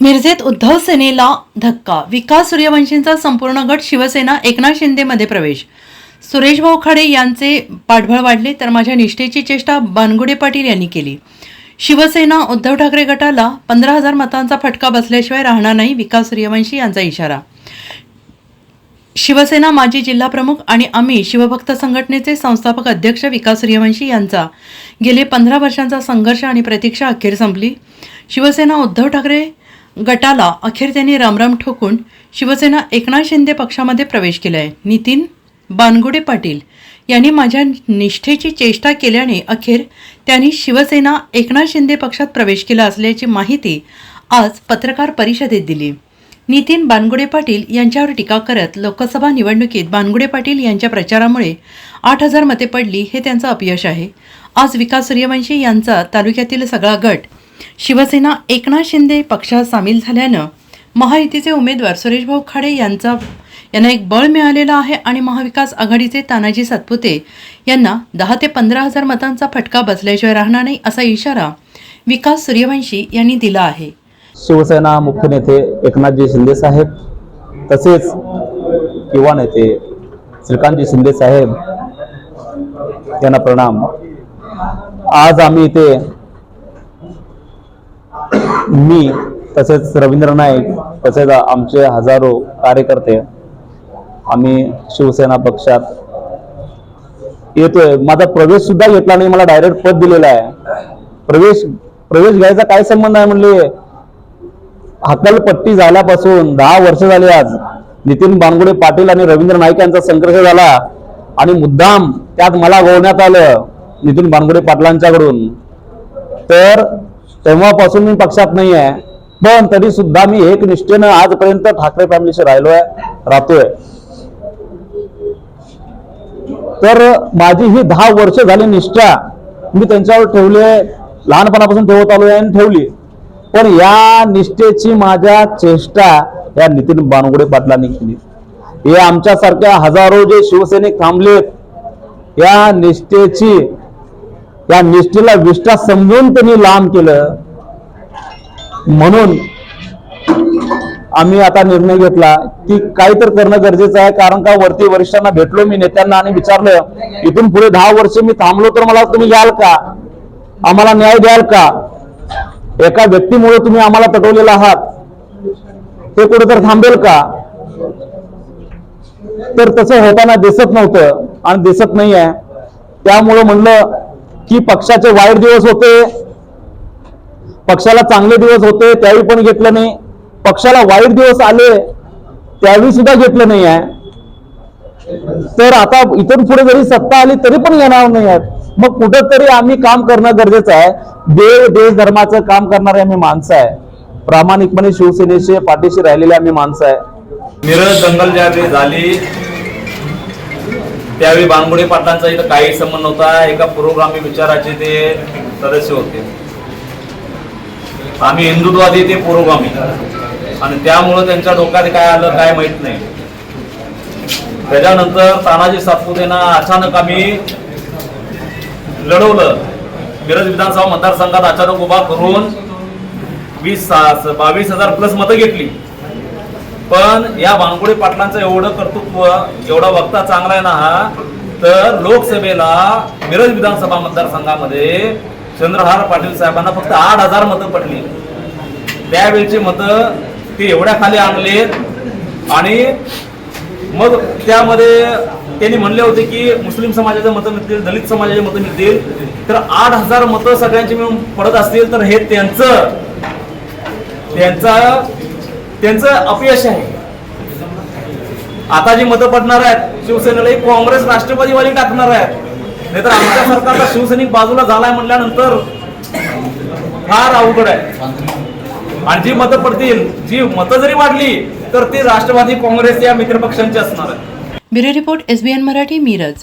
मिरजेत उद्धव सेनेला धक्का विकास सूर्यवंशींचा संपूर्ण गट शिवसेना एकनाथ शिंदेमध्ये प्रवेश. सुरेश भाऊ खाडे यांचे पाठबळ वाढले तर माझ्या निष्ठेची चेष्टा बानगुडे पाटील यांनी केली. शिवसेना उद्धव ठाकरे गटाला पंधरा हजार मतांचा फटका बसल्याशिवाय राहणार नाही विकास सूर्यवंशी यांचा इशारा. शिवसेना माजी जिल्हाप्रमुख आणि आम्ही शिवभक्त संघटनेचे संस्थापक अध्यक्ष विकास सूर्यवंशी यांचा गेले पंधरा वर्षांचा संघर्ष आणि प्रतीक्षा अखेर संपली. शिवसेना उद्धव ठाकरे गटाला अखेर त्यांनी रामराम ठोकून शिवसेना एकनाथ शिंदे पक्षामध्ये प्रवेश केला आहे नितीन बानगुडे पाटील यांनी माझ्या निष्ठेची चेष्टा केल्याने अखेर त्यांनी शिवसेना एकनाथ शिंदे पक्षात प्रवेश केला असल्याची माहिती आज पत्रकार परिषदेत दिली. नितीन बानगुडे पाटील यांच्यावर टीका करत लोकसभा निवडणुकीत बानगुडे पाटील यांच्या प्रचारामुळे आठ हजार मते पडली हे त्यांचं अपयश आहे. आज विकास सूर्यवंशी यांचा तालुक्यातील सगळा गट शिवसेना एकनाथ शिंदे पक्षात सामील झाल्यानं महायुतीचे उमेदवार सुरेशभाऊ खाडे यांचा यांना एक बळ मिळालेलं आहे आणि महाविकास आघाडीचे तानाजी सातपुते यांना दहा ते पंधरा हजार मतांचा फटका बसल्याशिवाय राहणार नाही असा इशारा विकास सूर्यवंशी यांनी दिला आहे. शिवसेना मुख्य नेते एकनाथजी शिंदे साहेब तसेच युवा नेते श्रीकांतजी शिंदे साहेब यांना प्रणाम. आज आम्ही इथे मी तसेच रवींद्र नाईक तसेच आमचे हजारो कार्यकर्ते आम्ही शिवसेना पक्षात येतोय. माझा प्रवेश सुद्धा घेतला नाही मला डायरेक्ट पद दिलेलं आहे. प्रवेश प्रवेश घ्यायचा काय संबंध आहे म्हणले? हकलपट्टी झाल्यापासून दहा वर्ष झाली आज. नितीन बानगुडे पाटील आणि रवींद्र नाईक यांचा संघर्ष झाला आणि मुद्दाम त्यात मला गोवण्यात आलं नितीन बानगुडे पाटलांच्याकडून. तर तेव्हापासून मी पक्षात नाही आहे. पण तरी सुद्धा मी एक निष्ठेनं आजपर्यंत ठाकरे फॅमिलीशी राहिलो आहे राहतोय. तर माझी ही दहा वर्ष झाली निष्ठा मी त्यांच्यावर ठेवली आहे लहानपणापासून ठेवत आलोय आणि ठेवली. पण या निष्ठेची माझ्या चेष्टा या नितीन बानगुडे पाटलांनी केली. हे आमच्यासारख्या हजारो जे शिवसैनिक थांबलेत या निष्ठेची या निष्ठेला विष्ठा समजून त्यांनी लांब केलं. म्हणून आम्ही आता निर्णय घेतला की काहीतरी करणं गरजेचं आहे कारण का वरती वरिष्ठांना भेटलो मी नेत्यांना आणि विचारलं इथून पुढे दहा वर्ष मी थांबलो तर मला तुम्ही याल का? आम्हाला न्याय द्याल का? एका व्यक्तीमुळे तुम्ही आम्हाला पटवलेला आहात. ते कुठेतरी थांबेल का? तर तसं होताना दिसत नव्हतं आणि दिसत नाही आहे त्यामुळं म्हणलं की पक्षाचे वाईट दिवस होते पक्षाला चांगले दिवस होते त्यावेळी पण घेतलं नाही. पक्षाला वाईट दिवस आले त्यावेळी सुद्धा घेतलं नाही आहे. तर आता इथून पुढे जरी सत्ता आली तरी पण येणार नाही आहेत. मग कुठंतरी आम्ही काम करणं गरजेचं आहे. देव देश धर्माचं काम करणारे आम्ही माणसं आहे. प्रामाणिकपणे शिवसेनेशी पाठीशी राहिलेले आम्ही माणसं आहे. मिरज दंगल ज्यावेळी झाली त्यावेळी बानगुडे पाटलांचा इथं काही संबंध नव्हता. एका पुरोगामी विचाराचे ते सदस्य होते. आम्ही हिंदुत्वादी ते पुरोगामी आणि त्यामुळं त्यांच्या डोक्यात काय आलं काय माहीत नाही. त्याच्यानंतर तानाजी सातपुतेना अचानक आम्ही लढवलं. मिरज विधानसभा मतदारसंघात अचानक उभा करून वीस बावीस हजार प्लस मतं घेतली. पण या भानगुडे पाटलांचं एवढं कर्तृत्व एवढा वक्ता चांगला आहे ना हा तर लोकसभेला मिरज विधानसभा मतदारसंघामध्ये चंद्रहार पाटील साहेबांना फक्त आठ हजार मतं पडली. त्यावेळचे मतं ते एवढ्या खाली आणले आणि मग त्यामध्ये त्यांनी म्हणले होते की मुस्लिम समाजाचे मतं मिळतील दलित समाजाचे मतं मिळतील तर आठ हजार मतं सगळ्यांची मिळून पडत असतील तर हे त्यांचं त्यांचा त्यांचं अपयश आहे. आता जी मतं पडणार आहेत शिवसेनेला काँग्रेस राष्ट्रवादीवाली टाकणार आहेत. नाहीतर आमच्या सरकारचा शिवसैनिक बाजूला झालाय म्हणल्यानंतर फार अवघड आहे. आणि जी मतं पडतील जी मतं जरी वाढली तर ती राष्ट्रवादी काँग्रेस या मित्रपक्षांची असणार आहे bureau report SBN Marathi Miraj.